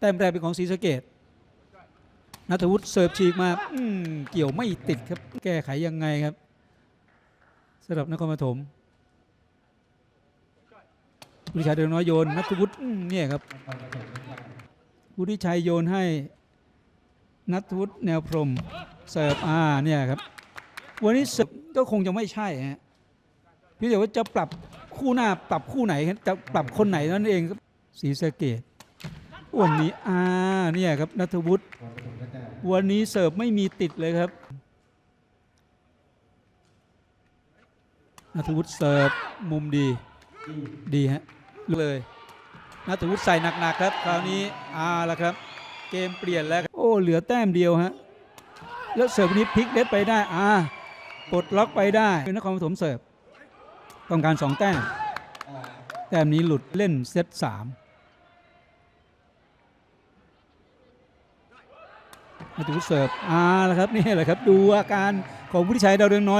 แต้มแรกเป็นของศรีสะเกดนัทวุฒิเสิร์ฟฉีกมาอืเกี่ยวไม่ติดครับ แก้ไขยังไงครับสำหรับนครปฐมวุฒิชัยเดินน้อยโยนนัทวุฒิเนี่ยครับวุฒิชัยโยนให้นัทวุฒิแนวพรมเสิร์ฟอ่าเนี่ยครับ วันนี้เสิร์ฟก็คงจะไม่ใช่ฮะพี่แต่ว่าจะปรับคู่หน้าปรับคู่ไหนจะปรับคนไหนนั่นเองครับศรีสะเกด วันนี้อ่าเนี่ยครับนัทวุฒิวันนี้เสิร์ฟไม่มีติดเลยครับนัทวุฒิเสิร์ฟมุมดีดีฮะเลยนัทวุฒิใส่หนักๆครับ คราวนี้อ่าล้วครับ เกมเปลี่ยนแล้วโอ้เหลือแต้มเดียวฮะแล้วเสิร์ฟนนี้พลิกเด็ดไปได้อ่าปลดล็อกไปได้เป็นนครปฐมเสิร์ฟต้องการสองแต้มแต้มนี้หลุดเล่นเซตสาม นัทวุเสิร์ฟอ่าแล้วครับนี่แหละครับดูอาการของผู้ที่ใช้ดาวเรืองน้อย